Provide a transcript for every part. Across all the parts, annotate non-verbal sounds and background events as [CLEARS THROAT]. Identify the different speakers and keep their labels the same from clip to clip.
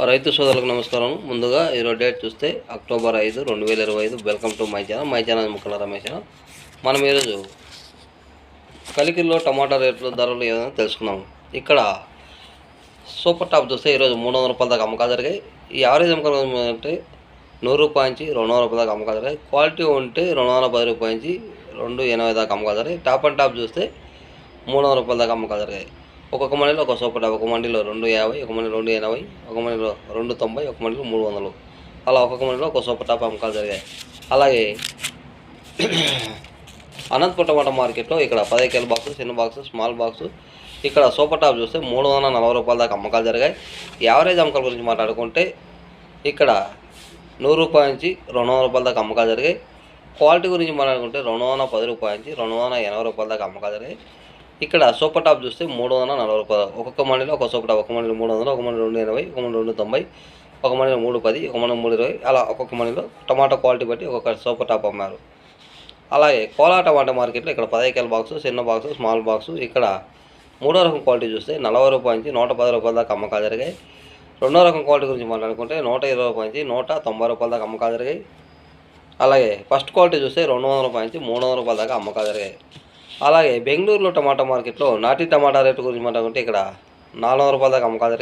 Speaker 1: రైతు సోదరులకు నమస్కారం. ముందుగా ఈరోజు డేట్ చూస్తే అక్టోబర్ ఐదు రెండు వేల ఇరవై ఐదు. Welcome to my channel. My channel Mukkala Ramesh channel. మనం ఈరోజు కలికిల్లో టమాటా రేట్లు ధరలు ఏదైనా తెలుసుకుందాం. ఇక్కడ సూపర్ టాప్ చూస్తే ఈరోజు మూడు వందల రూపాయల దాకా అమ్మకాలు జరిగాయి. ఈ యావరేజ్ అమ్మకాలు అంటే నూరు రూపాయల నుంచి రెండు వందల రూపాయల దాకా అమ్మకాలు జరిగాయి. క్వాలిటీ ఉంటే రెండు వందల పది రూపాయల నుంచి రెండు ఎనభై దాకా అమ్మకాలు జరిగాయి. టాప్ అండ్ టాప్ చూస్తే మూడు వందల రూపాయల దాకా అమ్మకాలు జరిగాయి. ఒక్కొక్క మండీలో ఒక సూపర్ డాబా ఒక మండీలో రెండు యాభై ఒక మండీ రెండు ఎనభై ఒక మండీలో రెండు తొంభై ఒక మండీలో మూడు వందలు. అలా ఒక్కొక్క మండీలో ఒక సూపర్ టాప్ అమ్మకాలు జరిగాయి. అలాగే [CLEARS THROAT] అనంతపురం టమాటా మార్కెట్లో ఇక్కడ పది కేల బాక్స్ చిన్న బాక్స్ స్మాల్ బాక్స్. ఇక్కడ సూపర్ టాప్ చూస్తే మూడు వందల నలభై రూపాయల దాకా అమ్మకాలు జరిగాయి. యావరేజ్ అమ్మకాల గురించి మాట్లాడుకుంటే ఇక్కడ నూరు రూపాయల నుంచి రెండు వందల రూపాయల దాకా అమ్మకాలు జరిగాయి. క్వాలిటీ గురించి మాట్లాడుకుంటే రెండు వందల పది రూపాయల నుంచి రెండు వందల ఎనభై రూపాయల దాకా అమ్మకాలు జరిగాయి. ఇక్కడ సూపర్ టాప్ చూస్తే మూడు వందల నలభై రూపాయలు. ఒక్కొక్క మండీలో ఒక సూపర్ టాప్ ఒక మండలి మూడు వందలు ఒక మండలి రెండు ఎనభై ఒక మండలి రెండు తొంభై ఒక మండలి మూడు పది ఒక మండలి మూడు ఇరవై అలా ఒక్కొక్క మండలిలో టమాటా క్వాలిటీ బట్టి ఒక్కొక్క సూపర్ టాప్ అమ్మారు. అలాగే కోలా టమాటా మార్కెట్లో ఇక్కడ పదైకేల బాక్స్ చిన్న బాక్స్ స్మాల్ బాక్సు ఇక్కడ మూడో రకం క్వాలిటీ చూస్తే నలభై రూపాయల నుంచి నూట పది రూపాయల దాకా అమ్మకాలు జరిగాయి. రెండో రకం క్వాలిటీ గురించి మాట్లాడుకుంటే నూట ఇరవై రూపాయల నుంచి నూట తొంభై రూపాయల దాకా అమ్మకాలు జరిగాయి. అలాగే ఫస్ట్ క్వాలిటీ చూస్తే రెండు వందల రూపాయల నుంచి మూడు వందల రూపాయల దాకా అమ్మకాలు జరిగాయి. అలాగే బెంగళూరులో టమాటా మార్కెట్లో నాటి టమాటా రేటు గురించి మాట్లాడుకుంటే ఇక్కడ నాలుగు వందల రూపాయల దాకా అమ్మకాలు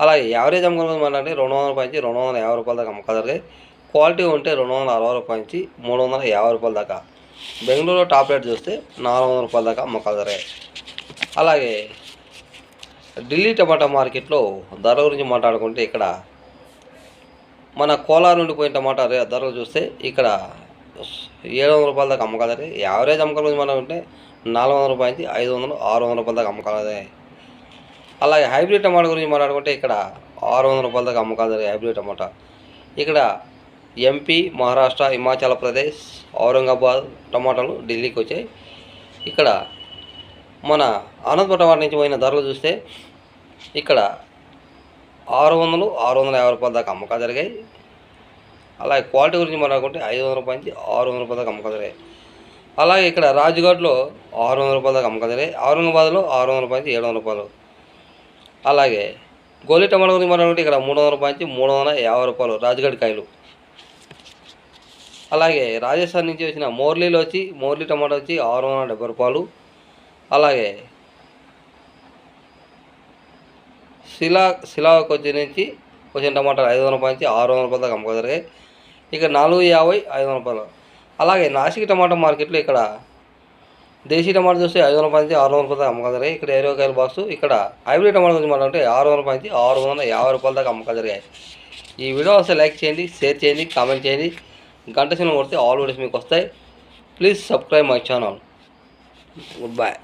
Speaker 1: అలాగే యావరేజ్ అమ్మకం గురించి మాట్లాడితే రెండు వందల రూపాయల నుంచి రెండు వందల యాభై రూపాయల దాకా అమ్మకాలు క్వాలిటీ ఉంటే రెండు వందల అరవై రూపాయల నుంచి మూడు వందల యాభై రూపాయల దాకా. బెంగళూరులో టాప్ రేట్ చూస్తే నాలుగు వందల రూపాయల దాకా అమ్మకాలు అలాగే ఢిల్లీ టమాటా మార్కెట్లో ధర గురించి మాట్లాడుకుంటే ఇక్కడ మన కోలార్ నుండి పోయిన టమాటా రే ధరలు చూస్తే ఇక్కడ ఏడు వందల రూపాయల దాకా అమ్మకాలు యావరేజ్ అమ్మకాల మనం అంటే నాలుగు వందల రూపాయల నుంచి ఐదు వందలు ఆరు వందల రూపాయల దాకా అమ్మకాలు అలాగే హైబ్రిడ్ టమాటా గురించి మాట్లాడుకుంటే ఇక్కడ ఆరు వందల రూపాయల దాకా అమ్మకాలు జరిగాయి హైబ్రిడ్ టమాటా. ఇక్కడ ఎంపీ మహారాష్ట్ర హిమాచల్ ప్రదేశ్ ఔరంగాబాద్ టమాటాలు ఢిల్లీకి వచ్చాయి. ఇక్కడ మన అనంతపురం టమాటా నుంచి పోయిన ధరలు చూస్తే ఇక్కడ ఆరు వందలు ఆరు వందల యాభై రూపాయల దాకా అమ్మకాలు జరిగాయి. అలాగే క్వాలిటీ గురించి మాట్లాడుకుంటే ఐదు వందల రూపాయల నుంచి ఆరు వందల రూపాయల దాకా అలాగే ఇక్కడ రాజుఘాట్లో ఆరు వందల రూపాయల దాకా అమ్మకాలు ఔరంగాబాద్లో ఆరు వందల రూపాయల నుంచి ఏడు వందల రూపాయలు. అలాగే గోలి టమాటా గురించి మాట్లాడుకుంటే ఇక్కడ మూడు వందల రూపాయల నుంచి మూడు వందల యాభై రూపాయలు రాజుఘాట్ కాయలు. అలాగే రాజస్థాన్ నుంచి వచ్చిన మోర్లీలో వచ్చి మోర్లీ టమాటా వచ్చి ఆరు వందల డెబ్బై రూపాయలు. అలాగే శిలా శిలా వచ్చి నుంచి వచ్చిన టమాటాలు ఐదు వందల రూపాయల నుంచి ఆరు వందల రూపాయల దాకా అమ్మకం జరిగాయి ఇక నాలుగు యాభై ఐదు వందల రూపాయలు. అలాగే నాసిక్ టమాటా మార్కెట్లో ఇక్కడ దేశీ టమాటా చూస్తే ఐదు వందల రూపాయల నుంచి ఆరు వందల రూపాయల దాకా అమ్మకాలు జరిగాయి. ఇక్కడ ఇరవై కాయల బాక్స్ ఇక్కడ హైబ్రిడ్ టమాటా గురించి మాట్లాడితే ఆరు వందల రూపాయల నుంచి ఆరు వందల యాభై రూపాయల దాకా అమ్మకాలు జరిగాయి. ఈ వీడియో వస్తే లైక్ చేయండి షేర్ చేయండి కామెంట్ చేయండి. గంట సినిమా కొడితే ఆల్ వీడియోస్ మీకు వస్తాయి. Please subscribe my channel. Good bye